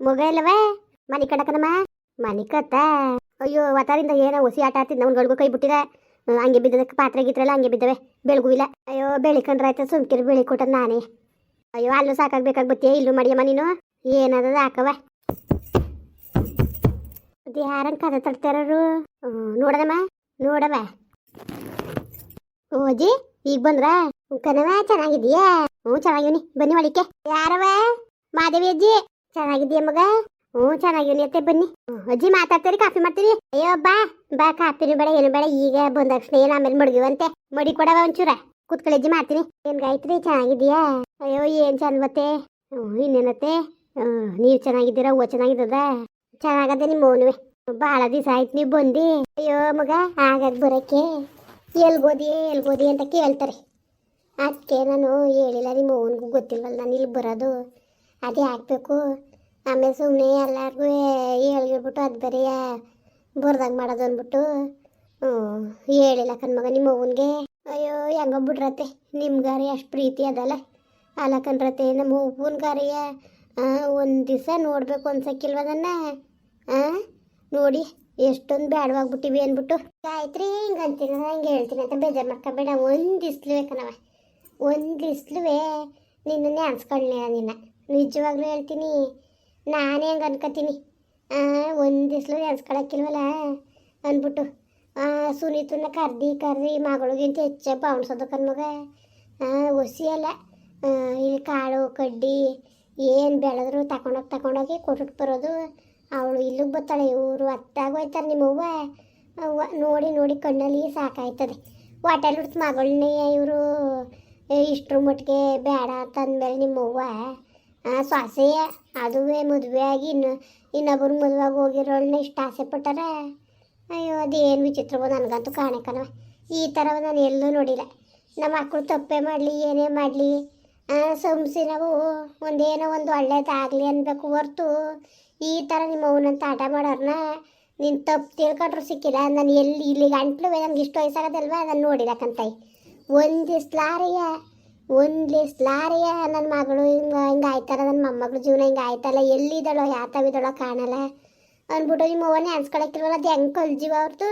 ಮಗ ಮನಿ ಕಡಕನಮ್ಮ? ಮನಿ ಕತ್ತ? ಅಯ್ಯೋ ವತಾರಿಂದ ಏನೋ ಹುಸಿ ಆಟ ಆಡ್ತಿದ್ದ ಅವ್ನುಗಳಿಗೂ ಕೈ ಬಿಟ್ಟಿದೆ. ಹಂಗೆ ಬಿದ್ದದಕ್ಕೆ ಪಾತ್ರೆ ಗಿತ್ರಲ್ಲ ಹಂಗೆ ಬಿದ್ದವೆ. ಬೆಳಗು ಇಲ್ಲ. ಅಯ್ಯೋ ಬೆಳಿಕೊಂಡ್ರಾಯ್ತು ಸುಮ್ಕಿರಿ ಬೆಳಿ ಕೊಟ್ಟದ್ ನಾನೇ. ಅಯ್ಯೋ, ಅಲ್ಲೂ ಸಾಕಾಗ್ಬೇಕಾಗ್ಬತ್ತೆ ಇಲ್ಲೂ ಮಡಿಯಮ್ಮ ನೀನು? ಏನದ ಹಾಕವ ಅದು ಯಾರಂಗ್ ಕದ ತಡ್ತಾರು ನೋಡದಮ್ಮ ನೋಡವ ಓಜಿ ಈಗ ಬಂದ್ರ? ಕನವ ಚೆನ್ನಾಗಿದೀಯಾ ಹ್ಞೂ ಚೆನ್ನಾಗಿವ್ನಿ. ಬನ್ನಿ ಒಳಿಕೆ ಯಾರವ ಮಾದೇವಿ ಅಜ್ಜಿ. ಚೆನ್ನಾಗಿದೀಯ ಮಗ? ಹ್ಞೂ ಚೆನ್ನಾಗಿವ್ನಿ ಅತ್ತೆ ಬನ್ನಿ. ಅಜ್ಜಿ ಮಾತಾಡ್ತೀರಿ, ಕಾಫಿ ಮಾಡ್ತೀರಿ? ಅಯ್ಯೋ, ಬಾ ಬಾ, ಕಾಫಿನೂ ಬೇಡ, ಏನು ಬೇಡ. ಈಗ ಬಂದ ತಕ್ಷಣ ಏನು ಆಮೇಲೆ ಮಡಗಿವಂತೆ. ಮಡಿ ಕೊಡವ ಒಂಚೂರ. ಕೂತ್ಕೊಳ್ಳಿ ಅಜ್ಜಿ, ಮಾಡ್ತೀನಿ. ಏನು ಗಾಯತ್ರಿ ಚೆನ್ನಾಗಿದೀಯಾ ಅಯ್ಯೋ, ಏನು ಚಂದ ಬತ್ತೆ ಹ್ಞೂ, ಇನ್ನೇನತ್ತೆ? ಹ್ಞೂ, ನೀವ್ ಚೆನ್ನಾಗಿದ್ದೀರಾ? ಹೂವು ಚೆನ್ನಾಗಿದ್ದದ? ಚೆನ್ನಾಗದೆ ನಿಮ್ಮ ಓನುವೆ ಭಾಳ ದಿವಸ ಆಯ್ತು, ನೀವು ಬಂದು? ಅಯ್ಯೋ, ಮಗ ಆಗಾಗ ಬರೋಕ್ಕೆ ಎಲ್ಗೋದಿ ಎಲ್ಗೋದಿ ಅಂತ ಕೇಳ್ತಾರೆ. ಅದಕ್ಕೆ ನಾನು ಹೇಳಿಲ್ಲ, ನಿಮ್ಮ ಅವನಿಗೂ ಗೊತ್ತಿಲ್ವಲ್ಲ, ನಾನು ಇಲ್ಲಿ ಬರೋದು. ಅದೇ ಹಾಕ್ಬೇಕು ಆಮೇಲೆ ಸುಮ್ಮನೆ ಎಲ್ಲರಿಗೂ ಹೇಳ್ಬಿಟ್ಟು ಅದು ಬರೀ ಬೋರ್ದಾಗ ಮಾಡೋದು ಅಂದ್ಬಿಟ್ಟು, ಹ್ಞೂ, ಹೇಳಿಲ್ಲ ಕಣ್ಮಗ ನಿಮ್ಮ ಮಗನಿಗೆ ಅಯ್ಯೋ, ಹೆಂಗೋ ಬಿಡ್ರತ್ತೆ. ನಿಮ್ಗಾರಿ ಅಷ್ಟು ಪ್ರೀತಿ ಅದಲ್ಲ. ಅಲ್ಲ ರತೆ, ನಮ್ಮ ಗಾರಿಯ ಒಂದು ದಿವಸ ನೋಡಬೇಕು ಅನ್ಸಕ್ಕಿಲ್ವ ಅದನ್ನ? ಆ, ನೋಡಿ, ಎಷ್ಟೊಂದು ಬ್ಯಾಡವಾಗ್ಬಿಟ್ಟಿವಿ ಅಂದ್ಬಿಟ್ಟು. ಗಾಯತ್ರಿ, ಹಿಂಗೆ ಅಂತೀನಿ ಹಂಗೆ ಹೇಳ್ತೀನಿ ಅಂತ ಬೇಜಾರು ಮಾಡ್ಕೊಬೇಡ. ಒಂದು ಇಸ್ಲುವೆ ಕಣವ ಒಂದು ಇಸ್ಲುವೆ ನಿನ್ನನ್ನೇ ಅನ್ಸ್ಕೊಳ್ಳಿ ನಿನ್ನ. ನಿಜವಾಗ್ಲೂ ಹೇಳ್ತೀನಿ. ನಾನೇ ಹಂಗೆ ಅನ್ಕೋತೀನಿ. ಒಂದು ದಿವ್ಸಲು ಅನ್ಸ್ಕೊಳಕ್ಕಿಲ್ವಲ್ಲ ಅಂದ್ಬಿಟ್ಟು ಸುನೀತನ್ನ ಕರ್ದಿ ಕರ್ರಿ ಮಗಳಿಗಿಂತ ಹೆಚ್ಚೆ ಬಾವಣ್ಸೋದು ಕಣ್ಮಗ ಒಸಿ ಅಲ್ಲ. ಇಲ್ಲಿ ಕಾಳು, ಕಡ್ಡಿ, ಏನು ಬೆಳೆದ್ರು ತಗೊಂಡೋಗಿ ತಗೊಂಡೋಗಿ ಕೊಟ್ಬಿಟ್ಟು ಬರೋದು. ಅವಳು ಇಲ್ಲಿಗೆ ಬರ್ತಾಳೆ, ಇವರು ಅತ್ತಾಗೋಯ್ತಾರೆ ನಿಮ್ಮವ್ವ ಅವ್ವ. ನೋಡಿ ನೋಡಿ ಕಣ್ಣಲ್ಲಿ ಸಾಕಾಯ್ತದೆ. ಹೋಟೆಲ್ ಹುಡ್ತು ಮಗಳನ್ನೇ ಇವರು. ಇಷ್ಟರ ಮಟ್ಟಿಗೆ ಬೇಡ ಅಂತಂದ್ಮೇಲೆ ನಿಮ್ಮವ್ವ ಸೊಸೆಯ ಅದುವೇ ಮದುವೆ ಆಗಿ ಇನ್ನು ಇನ್ನೊಬ್ಬರು ಮದುವೆ ಆಗಿ ಹೋಗಿರೋಳನ್ನ ಇಷ್ಟು ಆಸೆ ಪಟ್ಟಾರ. ಅಯ್ಯೋ, ಅದೇನು ವಿಚಿತ್ರವೋ ನನಗಂತೂ ಕಾಣಕ್ಕನವ ಈ ಥರ ನಾನು ಎಲ್ಲೂ ನೋಡಿಲ್ಲ. ನಮ್ಮ ಮಕ್ಕಳು ತಪ್ಪೇ ಮಾಡಲಿ, ಏನೇ ಮಾಡಲಿ ಸಂಸಿ ನಾವು ಒಂದೇನೋ ಒಂದು ಒಳ್ಳೇದಾಗಲಿ ಅನ್ಬೇಕು ಹೊರ್ತು ಈ ಥರ ನಿಮ್ಮ ಅವನಂತ ಆಟ ಮಾಡೋರ್ನ ನೀನು ತಪ್ಪು ತಿಳ್ಕೊಂಡ್ರು ಸಿಕ್ಕಿಲ್ಲ. ನಾನು ಎಲ್ಲಿ ಇಲ್ಲಿ ಗಂಟ್ಲು ನಂಗೆ ಇಷ್ಟು ವಯಸ್ಸಾಗೋದಲ್ವ? ನಾನು ಕಂತಾಯಿ ಒಂದು ಒಂದು ಲಾರಿಯ ನನ್ನ ಮಗಳು ಹಿಂಗೆ ಹಿಂಗೆ ಆಯ್ತಾರ ನನ್ನ ಮೊಮ್ಮಗಳು ಜೀವನ ಹಿಂಗೆ ಆಯ್ತಲ್ಲ, ಎಲ್ಲಿದ್ದಾಳೋ ಯಾತವಿದ್ದಾಳೋ ಕಾಣಲ್ಲ. ಅಂದ್ಬಿಟ್ಟು ನಿಮ್ಮ ಅವ್ವನೇ ಅನ್ಸ್ಕೊಳಕ್ಕಿಲ್ವಲ್ಲ, ಅದು ಹೆಂಗೆ ಕಲ್ಜೀವ ಅವ್ರದ್ದು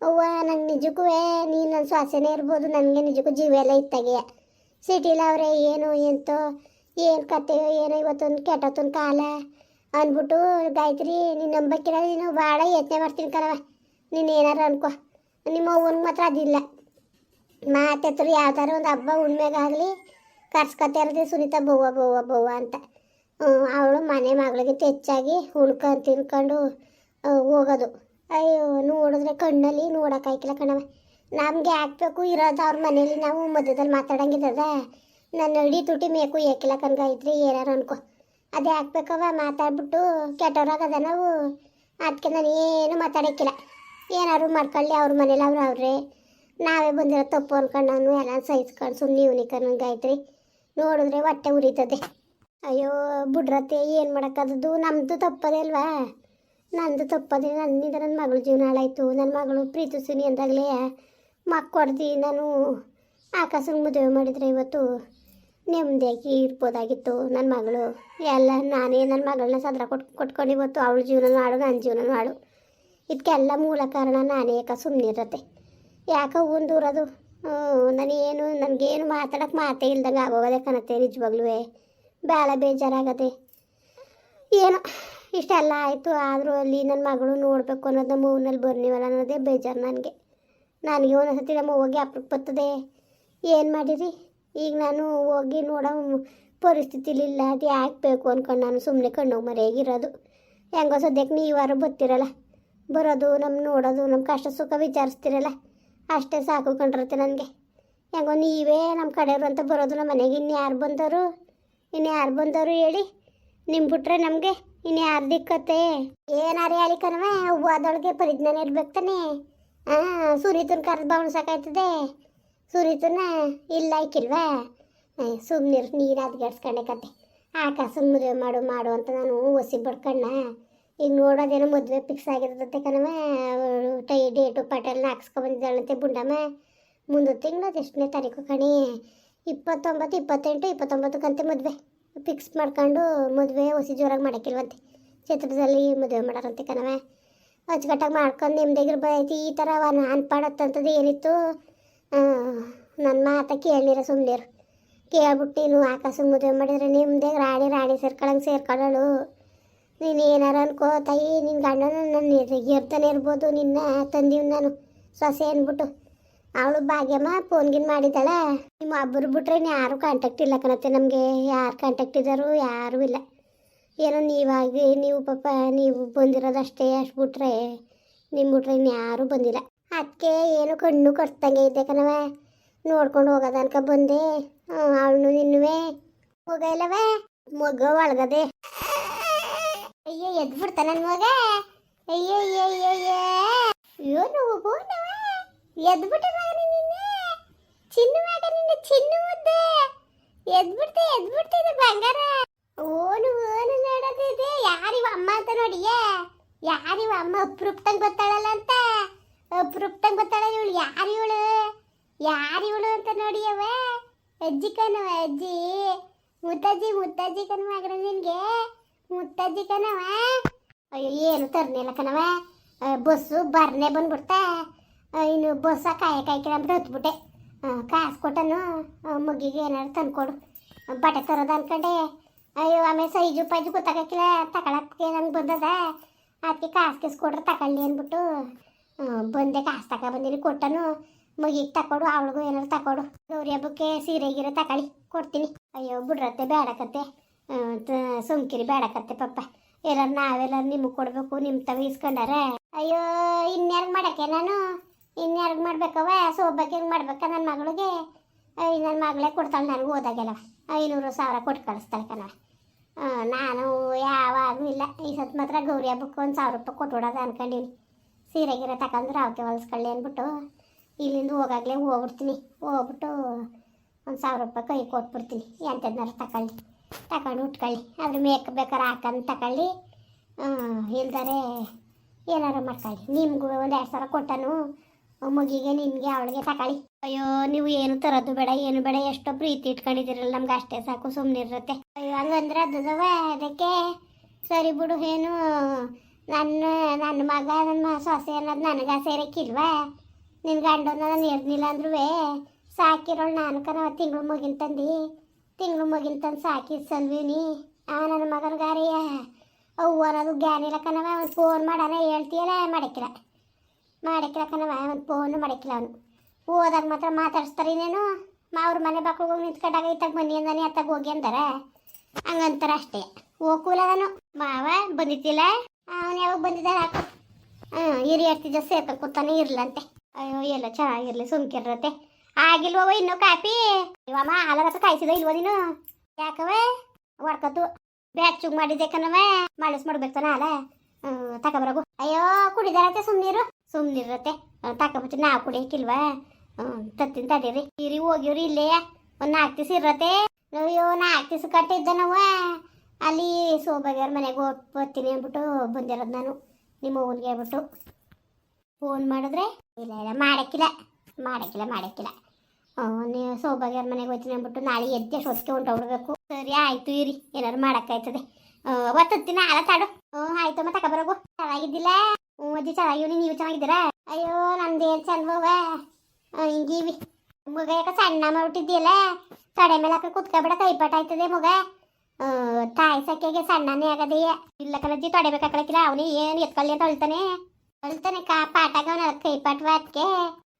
ಅವ್ವ, ನಂಗೆ ನಿಜಕ್ಕೂ ನೀನು ನನ್ನ ಶ್ವಾಸನೇ ಇರ್ಬೋದು, ನನಗೆ ನಿಜಕ್ಕೂ ಜೀವ ಎಲ್ಲ ಇತ್ತಾಗೆ. ಸಿಟಿಲಿ ಅವರೇ, ಏನು, ಎಂತೋ, ಏನು ಕತೆಯೋ, ಏನೋ ಇವತ್ತೊಂದು ಕೆಟ್ಟೊತ್ತೊಂದು ಕಾಲ. ಅಂದ್ಬಿಟ್ಟು, ಗಾಯತ್ರಿ, ನೀನು ನಂಬಕ್ಕಿಲ್ಲ, ನೀನು ಭಾಳ ಯತ್ನೆ ಮಾಡ್ತೀನಿ ಕಣವ ನೀನು ಏನಾರು ಅನ್ಕೋ. ನಿಮ್ಮ ಅವ್ವನಿಗೆ ಮಾತ್ರ ಅದಿಲ್ಲ. ಮಾತೆತ್ತರು ಯಾವ ಒಂದು ಹಬ್ಬ ಉಣ್ಮೆಗಾಗಲಿ ಕರ್ಸ್ಕೊತಾ ಇರೋದೇ ಸುನೀತಾ ಬವ್ವ ಬವ್ವ ಬವ್ವ ಅಂತ. ಅವಳು ಮನೆ ಮಗಳಿಗಿಂತ ಹೆಚ್ಚಾಗಿ ಉಣ್ಕೊಂಡು ತಿನ್ಕೊಂಡು ಹೋಗೋದು. ಅಯ್ಯೋ, ನೋಡಿದ್ರೆ ಕಣ್ಣಲ್ಲಿ ನೋಡೋಕ್ಕಾಯ್ಕಿಲ್ಲ ಕಣವ ನಮಗೆ ಹಾಕ್ಬೇಕು ಇರೋದು ಅವ್ರ ಮನೇಲಿ ನಾವು ಮಧ್ಯದಲ್ಲಿ ಮಾತಾಡಂಗಿದ್ದದ. ನನ್ನ ಅಡಿ ತುಟಿ ಮೇಕು ಏಕಿಲ್ಲ ಕಣ್ಗಾಯ್ತ್ರಿ ಏನಾರು ಅನ್ಕೋ. ಅದೇ ಹಾಕ್ಬೇಕವ ಮಾತಾಡ್ಬಿಟ್ಟು ಕೆಟ್ಟವ್ರಾಗದ ನಾವು. ಅದಕ್ಕೆ ನಾನು ಏನು ಮಾತಾಡೋಕ್ಕಿಲ್ಲ. ಏನಾದ್ರು ಮಾಡ್ಕೊಳ್ಳಿ, ಅವ್ರ ಮನೇಲಿ ಅವ್ರು ಅವ್ರೆ. ನಾವೇ ಬಂದಿರೋ ತಪ್ಪು ಅನ್ಕೊಂಡು ನಾನು ಎಲ್ಲ ಸಹಿಸ್ಕೊಂಡು ಸುಮ್ಮನೆ ಇವನಿಕ ರೀ ನೋಡಿದ್ರೆ ಹೊಟ್ಟೆ ಉರಿತದೆ. ಅಯ್ಯೋ, ಬುಡ್ರತೆ ಏನು ಮಾಡೋಕ್ಕದ್ದು ನಮ್ಮದು ತಪ್ಪದೇ ಅಲ್ವಾ? ನಂದು ತಪ್ಪದೆ. ನನ್ನಿಂದ ನನ್ನ ಮಗಳ ಜೀವನ ಹಾಳಾಯ್ತು. ನನ್ನ ಮಗಳು ಪ್ರೀತಿಸಿನಿ ಅಂದಾಗಲೇ ಮಕ್ಕೊಡ್ದಿ ನಾನು. ಆಕಾಶನ ಮದುವೆ ಮಾಡಿದರೆ ಇವತ್ತು ನೆಮ್ಮದಿಯಾಗಿ ಇರ್ಬೋದಾಗಿತ್ತು ನನ್ನ ಮಗಳು. ಎಲ್ಲ ನಾನೇ ನನ್ನ ಮಗಳನ್ನ ಸದ್ರ ಕೊಟ್ ಕೊಟ್ಕೊಂಡು ಇವತ್ತು ಅವಳ ಜೀವನ ಮಾಡು ನನ್ನ ಜೀವನ ಮಾಡು ಇದಕ್ಕೆಲ್ಲ ಮೂಲ ಕಾರಣ ನಾನೇ ಯಾಕೆ ಸುಮ್ಮನೆ ಇರತ್ತೆ ಯಾಕೆ ದೂರದು ಏನು ನನಗೇನು ಮಾತಾಡೋಕೆ ಮಾತೇ ಇಲ್ದಂಗೆ ಆಗೋಗದೆ ಕಣತ್ತೆ ನಿಜವಾಗ್ಲೂ ಭಾಳ ಬೇಜಾರಾಗತ್ತೆ ಏನು, ಇಷ್ಟೆಲ್ಲ ಆಯಿತು, ಆದರೂ ಅಲ್ಲಿ ನನ್ನ ಮಗಳು ನೋಡಬೇಕು ಅನ್ನೋದು ನಮ್ಮ ಊರಿನಲ್ಲಿ ಬರ್ನಿವಲ್ಲ ಅನ್ನೋದೇ ಬೇಜಾರು ನನಗೆ. ನನಗೆ ಒಂದೊಂದ್ಸತಿ ನಮ್ಮ ಹೋಗಿ ಅಪ್ಪಕ್ಕೆ ಬರ್ತದೆ. ಏನು ಮಾಡಿರಿ? ಈಗ ನಾನು ಹೋಗಿ ನೋಡೋ ಪರಿಸ್ಥಿತಿಲಿಲ್ಲ ಅದು ಯಾಕೆ ಬೇಕು ಅಂದ್ಕೊಂಡು ನಾನು ಸುಮ್ಮನೆ ಕಣ್ಣು ಮರೆಯಾಗಿರೋದು. ಹೆಂಗೋ ಸದ್ಯಕ್ಕೆ ನೀವಾರು ಬರ್ತಿರಲ್ಲ. ಬರೋದು ನಮ್ಮ ನೋಡೋದು ನಮ್ಮ ಕಷ್ಟ ಸುಖ ವಿಚಾರಿಸ್ತಿರಲ್ಲ. ಅಷ್ಟೇ ಸಾಕು ಕಂಡ್ರತ್ತೆ ನನಗೆ. ಹೆಂಗೋ ನೀವೇ ನಮ್ಮ ಕಡೆಯವರು ಅಂತ ಬರೋದು ನಮ್ಮ ಮನೆಗೆ. ಇನ್ಯಾರು ಬಂದರು? ಇನ್ಯಾರು ಬಂದರು ಹೇಳಿ? ನಿಮ್ಮ ಬಿಟ್ರೆ ನಮಗೆ ಇನ್ಯಾರು ಯಾರು ದಿಕ್ಕತ್ತೆ? ಏನಾರು ಹೇಳಿ ಕಣವ ಹೂವಾದೊಳಗೆ ಪರಿಜ್ಞಾನ ಇರ್ಬೇಕು ತಾನೇ. ಹಾಂ ಸುನೀತನ ಕರೆದು ಬವಣ್ಸಕ್ಕಾಯ್ತದೆ ಸುನೀತನ ಇಲ್ಲ ಆಯ್ಕಿಲ್ವಾ ಸುಮ್ಮನಿರು ನೀನು ಅದ್ಗೆಡ್ಸ್ಕೊಂಡೆ ಕತೆ. ಆಕಾಶನ ಮದುವೆ ಮಾಡು ಮಾಡು ಅಂತ ನಾನು ಒಸಿ ಬಡ್ಕಣ್ಣ ಈಗ ನೋಡೋದೇನೋ ಮದುವೆ ಫಿಕ್ಸ್ ಆಗಿರ್ತದೆ ಕಣವೇ ಟೈ ಡೇಟು ಪಟೇಲ್ನ ಹಾಕ್ಸ್ಕೊಬಂದಿದ್ದಾಳಂತೆ ಬುಂಡಮ್ಮ ಮುಂದೆ ತಿಂಗಳು ಎಷ್ಟನೇ ತಾರೀಕು ಕಣಿ. ಇಪ್ಪತ್ತೊಂಬತ್ತು, ಇಪ್ಪತ್ತೆಂಟು ಇಪ್ಪತ್ತೊಂಬತ್ತಕ್ಕಂತೆ ಮದುವೆ. ಫಿಕ್ಸ್ ಮಾಡ್ಕೊಂಡು ಮದುವೆ ಹೊಸಿ ಜೋರಾಗಿ ಮಾಡಕ್ಕಿಲ್ವಂತೆ. ಚಿತ್ರದಲ್ಲಿ ಮದುವೆ ಮಾಡೋರಂತೆ ಕಣವೆ ಅಚ್ಚುಕಟ್ಟಾಗಿ ಮಾಡ್ಕೊಂಡು ನಿಮ್ದಾಗಿರ್ಬೈತಿ ಈ ಥರ ಅನ್ಪಾಡತ್ತಂಥದ್ದು ಏನಿತ್ತು? ನನ್ನ ಮಾತ ಕೇಳಿರ ಸುಮ್ಮನಿರು ಕೇಳ್ಬಿಟ್ಟು ನೀನು ಆಕಾಶ ಮದುವೆ ಮಾಡಿದ್ರೆ ನಿಮ್ದೇ ರಾಣಿ ರಾಣಿ ಸೇರ್ಕೊಳ್ಳಂಗೆ ಸೇರ್ಕೊಳ್ಳೋಳು. ನೀನು ಏನಾರ ಅನ್ಕೋ ತಾಯಿ ನಿನ್ನ ಗಂಡನ ನನ್ನ ಎರ್ತಾನೆ ಇರ್ಬೋದು, ನಿನ್ನ ತಂದೀವಿ ನಾನು ಸೊಸೆ ಅಂದ್ಬಿಟ್ಟು ಅವಳು ಭಾಗ್ಯಮ್ಮ ಫೋನ್ಗಿನ್ ಮಾಡಿದ್ದಾಳೆ. ನಿಮ್ಮ ಒಬ್ಬರು ಬಿಟ್ರೆ ಯಾರು ಕಾಂಟ್ಯಾಕ್ಟ್ ಇಲ್ಲ ಕಣತ್ತೆ ನಮಗೆ. ಯಾರು ಕಾಂಟ್ಯಾಕ್ಟ್ ಇದ್ದಾರು ಯಾರೂ ಇಲ್ಲ. ಏನೋ ನೀವಾಗಿ, ನೀವು ಪಾಪ, ನೀವು ಬಂದಿರೋದಷ್ಟೇ ಅಷ್ಟು ಬಿಟ್ರೆ ನಿಮ್ಮ ಬಿಟ್ರೆ ಇನ್ನು ಯಾರೂ ಬಂದಿಲ್ಲ. ಅದಕ್ಕೆ ಏನು ಕಣ್ಣು ಕಟ್ತಂಗೆ ಇದ್ದೆ ಕಣವ ನೋಡ್ಕೊಂಡು ಹೋಗೋದ ಅನ್ಕ ಬಂದೆ. ಅವಳು ನಿನ್ನುವೆ. ಹೋಗಲ್ಲವೇ ಮಗ ಒಳಗದೆ. ಅಯ್ಯೋ ಎದ್ದು ಬಿಡ್ತ ನನ್ನ ಮಗ? ಅಯ್ಯೋ ಅಯ್ಯೋ ಅಯ್ಯೋ ಅಯ್ಯೋ. ನೋವು ಚಿನ್ನ ಮಗ ನಿನ್ನ ಚಿನ್ನ ಮುದ್ದೆ ಎದ್ದು ಬಿಡ್ತೆ ಎದ್ದು ಬಿಡ್ತಿದೆ ಬಂಗಾರ? ಓನು ಓನು ನೋಡೋದಿದೆ ಯಾರಿವ ಅಮ್ಮ ಅಂತ ನೋಡಿಯೇ ಯಾರಿವ ಅಮ್ಮ? ಅಪ್ರೂಪ್ತಂಗ್ ಗೊತ್ತಾಳಲ್ಲ ಅಂತ? ಅಪ್ರೂಪ್ತಂಗ್ ಗೊತ್ತಾಳ ಇವಳು. ಯಾರು ಇವಳು? ಯಾರು ಇವಳು ಅಂತ ನೋಡಿಯವ ಅಜ್ಜಿ ಕಣವ ಅಜ್ಜಿ. ಮುತ್ತಜ್ಜಿ ಮುತ್ತಜ್ಜಿ ಕಣ ಮಗನ ನಿನ್ಗೆ. ಮುತ್ತಜ್ಜಿ ಕಣವ ಅಯ್ಯೋ, ಏನು ತರ್ನಿಲ್ಲ ಕಣವ ಬಸ್ಸು ಬರ್ನೆ ಬಂದ್ಬಿಡ್ತಾ. ಇನ್ನು ಬಸ್ಸ ಕಾಯ ಕಾಯ್ಕಿರ ಅಂತ ಹತ್ಬಿಟ್ಟೆ. ಕಾಸು ಕೊಟ್ಟನು ಮಗ್ಗಿಗೆ ಏನಾರು ತಂದ್ಕೊಡು. ಬಟ್ಟೆ ತರೋದು ಅನ್ಕೊಂಡೆ. ಅಯ್ಯೋ, ಆಮೇಲೆ ಸೈಜು ಪೈಜು ಗೊತ್ತಾಗಕ್ಕಿಲ್ಲ, ತಗೊಳಕ್ಕೆ ನಂಗೆ ಬಂದದ. ಅದಕ್ಕೆ ಕಾಸು ಕಿಸ್ ಕೊಡ್ರೆ ತಗೊಳ್ಳಿ ಅಂದ್ಬಿಟ್ಟು ಬಂದೆ ಕಾಸು ತಗೊ ಬಂದಿನಿ, ಕೊಟ್ಟನು. ಮಗಿಗೆ ತಕೊಡು ಅವಳಿಗೂ ಏನಾರು ತಕೊಡು ಗೌರಿ ಹಬ್ಬಕ್ಕೆ ಸೀರೆ ಗೀರೆ ತಗೊಳ್ಳಿ, ಕೊಡ್ತೀನಿ. ಅಯ್ಯೋ, ಬಿಡ್ರತ್ತೆ, ಬೇಡಕತ್ತೆ. ಸುಮ್ಕಿರಿ ಬೇಡಕತ್ತೆ ಪಪ್ಪ ಎಲ್ಲಾರು ನಾವೆಲ್ಲರೂ ನಿಮಗೆ ಕೊಡಬೇಕು ನಿಮ್ಮ ತವ ಇಸ್ಕೊಂಡಾರೆ ಅಯ್ಯೋ, ಇನ್ಯಾರಿಗೆ ಮಾಡಕ್ಕೆ ನಾನು? ಇನ್ಯಾರ್ಗೆ ಮಾಡ್ಬೇಕವ ಸೋಬಕ್ಕೆ ಹೆಂಗೆ ಮಾಡ್ಬೇಕ ನನ್ನ ಮಗಳಿಗೆ? ನನ್ನ ಮಗಳೇ ಕೊಡ್ತಾಳೆ ನನಗೆ ಓದಾಗೆಲ್ಲ ಐನೂರು ಸಾವಿರ ಕೊಟ್ಟು ಕಳಿಸ್ತಾಳೆ ಕಣ ನಾನು ಯಾವಾಗೂ ಇಲ್ಲ. ಈ ಸತ್ ಮಾತ್ರ ಗೌರಿ ಹಬ್ಬಕ್ಕೆ ಒಂದು ಸಾವಿರ ರೂಪಾಯಿ ಕೊಟ್ಬಿಡೋದು ಅನ್ಕೊಂಡಿನಿ. ಸೀರೆ ಗೀರೆ ತಗೊಂಡ್ರೆ ಅವಕ್ಕೆ ಹೊಲಿಸ್ಕೊಳ್ಳಿ ಅಂದ್ಬಿಟ್ಟು ಇಲ್ಲಿಂದ ಹೋಗಾಗಲೇ ಹೋಗ್ಬಿಡ್ತೀನಿ. ಹೋಗ್ಬಿಟ್ಟು ಒಂದು ಸಾವಿರ ರೂಪಾಯಿ ಕೈ ಕೊಟ್ಬಿಡ್ತೀನಿ. ಎಂಥದ್ನಾರು ತಗೊಳ್ಳಿ ತಗೊಂಡು ಉಟ್ಕೊಳ್ಳಿ. ಅದ್ರ ಮೇಕ್ ಬೇಕಾದ್ರೆ ಹಾಕೊಂಡು ತಗೊಳ್ಳಿ. ಇಲ್ದರೆ ಏನಾರು ಮಾಡ್ಕೊಳ್ಳಿ. ನಿಮಗೂ ಒಂದು ಎರಡು ಸಾವಿರ ಕೊಟ್ಟನು. ಮಗಿಗೆ ನಿಮಗೆ ಅವಳಿಗೆ ತಗೊಳ್ಳಿ. ಅಯ್ಯೋ, ನೀವು ಏನು ತರೋದು ಬೇಡ, ಏನು ಬೇಡ. ಎಷ್ಟೋ ಪ್ರೀತಿ ಇಟ್ಕೊಂಡಿದ್ದೀರಲ್ಲ, ನಮ್ಗೆ ಅಷ್ಟೇ ಸಾಕು ಸುಮ್ಮನೆ ಇರುತ್ತೆ ಅಯ್ಯೋ, ಹಂಗಂದ್ರೆ ಅದದವ, ಅದಕ್ಕೆ ಸರಿ ಬಿಡು, ಏನು, ನನ್ನ ನನ್ನ ಮಗ, ನನ್ನ ಸೊಸೆ ಅನ್ನೋದು ನನಗೆ ಸೇರಕ್ಕಿಲ್ವಾ? ನಿನ್ನ ಗಂಡನ ನಾನು ಇರ್ನಿಲ್ಲ ಅಂದ್ರೂ ಸಾಕಿರೋಳು ನಾನು ಕನ ತಿಂಗಳು ಮುಗಿನ ತಂದು. ತಿಂಗಳು ಮಗಿನ ತನ್ ಸಾಕಿ ಸಲ್ವಿನಿ. ಆ ನನ್ನ ಮಗನಿಗಾರಿಯ ಅವ್ವ ಅನ್ನೋದು ಕಣವ ಒಂದು ಫೋನ್ ಮಾಡಾನ ಹೇಳ್ತೀಯಲ್ಲ ಮಾಡಕ್ಕಿಲ್ಲ ಮಾಡಕ್ಕಿಲ್ಲ ಕಣವ ಒಂದು ಫೋನು ಮಾಡಕ್ಕಿಲ್ಲ ಅವನು. ಹೋದಾಗ ಮಾತ್ರ ಮಾತಾಡಿಸ್ತಾರೆ ಇನ್ನೇನು. ಅವ್ರ ಮನೆ ಬಾಕ್ಳು ಹೋಗಿ ನಿಂತ್ಕೊಂಡಾಗ ಇತ್ತಾಗ ಬನ್ನಿ ಅಂದಾನೆ, ಅತ್ತಾಗ ಹೋಗಿ ಅಂತಾರೆ ಹಂಗಂತಾರೆ ಅಷ್ಟೇ. ಹೋಗೂಲ ನಾನು. ಮಾವ ಬಂದಿದ್ದಿಲ್ಲ ಅವನು ಯಾವಾಗ ಬಂದಿದ್ದಾನೆ ಹಾಕು. ಹಾಂ ಹಿರಿಯರ್ತಿದ್ದ ಸೇರ್ಕೊಂಡು ಕೂತಾನೆ ಇರ್ಲಂತೆ. ಅಯ್ಯೋ, ಎಲ್ಲ ಚೆನ್ನಾಗಿರ್ಲಿ ಸುಮ್ಕಿರತ್ತೆ ಆಗಿಲ್ವವ ಇನ್ನು ಕಾಫಿ? ಇವಮ್ಮ ಹಾಲರಸ ಕಾಯಿಸಿದ ಇಲ್ವ ನೀನು? ಯಾಕವೇ ಹೊಡ್ಕತ್ತು ಬ್ಯಾಚುಗ್ ಮಾಡಿದ್ದೆ ಕಣವ ಮಾಡಿಸ್ ಮಾಡ್ಬೇಕು ಹಾಲ. ತಗೊಬರಗು ಅಯ್ಯೋ ಕುಡಿದಾರತ್ತೆ ಸುಮ್ನಿರು. ಸುಮ್ನಿರತ್ತೆ ತಗೊಬಚ್ಚು ನಾವು ಕುಡಿಯಕ್ಕಿಲ್ವಾ ತತ್ತಿನ ತಡೀರಿ. ಇರಿ, ಹೋಗಿವ್ರಿ ಇಲ್ಲೇ. ಒಂದು ನಾಲ್ಕು ದಿವಸ ಇರತ್ತೆ ಅಯ್ಯೋ ನಾಲ್ಕು ದಿವಸ ಕಟ್ಟಿದ್ದ ಅಲ್ಲಿ ಸೋಬಾಗ್ಯಾರ ಮನೆಗೆ ಓಟ್ ಬರ್ತೀನಿ ಅಂದ್ಬಿಟ್ಟು ಬಂದಿರೋದು ನಾನು. ನಿಮ್ಮ ಊರಿಗೆ ಹೇಳ್ಬಿಟ್ಟು. ಫೋನ್ ಮಾಡಿದ್ರೆ, ಇಲ್ಲ ಇಲ್ಲ, ಮಾಡಕ್ಕಿಲ್ಲ. ಮಾಡಕ್ಕಿಲ್ಲ ಮಾಡಕ್ಕಿಲ್ಲ. ನೀವು ಸೌಭಾಗ್ಯರ ಮನೆಗೆ ಹೋಗ್ತೀನಿ ಅಂದ್ಬಿಟ್ಟು ನಾಳೆ ಎದ್ದೆ ಸೊಸಕ್ಕೆ ಹೊಂಟೋಗ್ಬಿಡ್ಬೇಕು ಸರಿ, ಆಯ್ತು ಇರಿ. ಏನಾರು ಮಾಡಕ್ಕಾಯ್ತದೆ. ಒತ್ತಿನ ಹಾಲ ತಾಡು. ಹ್ಞೂ ಆಯ್ತು ಮತ್ತೆ ತಗೊಬರೋಗು ಚೆನ್ನಾಗಿದ್ದಿಲ್ಲ ಹ್ಞೂ ಅಜ್ಜಿ ಚೆನ್ನಾಗಿವ್ನಿ ನೀವು ಚೆನ್ನಾಗಿದ್ದೀರಾ? ಅಯ್ಯೋ ನಮ್ದೇನು ಚಂದವ ಹಿಂಗೀವಿ ಮಗ. ಯಾಕೆ ಸಣ್ಣ ಮಾಡ್ಬಿಟ್ಟಿದ್ದಿಯಲ್ಲ ತಡೆ ಮೇಲೆ ಹಾಕಿ ಕುತ್ಕೊಬೇಡ ಕೈಪಾಟ ಆಯ್ತದೆ ಮಗ. ತಾಯಿ ಸಕ್ಕಿಗೆ ಸಣ್ಣನೇ ಆಗದೆಯ ಇಲ್ಲ ಕಣಜ್ಜಿ ತೊಡೆಬೇಕಾಕಳಕ್ಕಿಲ್ಲ ಅವನೇ ಏನು ಎತ್ಕೊಳ್ಳಿ ಅಂತ ಅಳ್ತಾನೆ. ಅಳ್ತಾನೆ, ಕಾ ಪಾಟಾಗ ಅವನ ಕೈಪಾಟ್ವ ಅದಕ್ಕೆ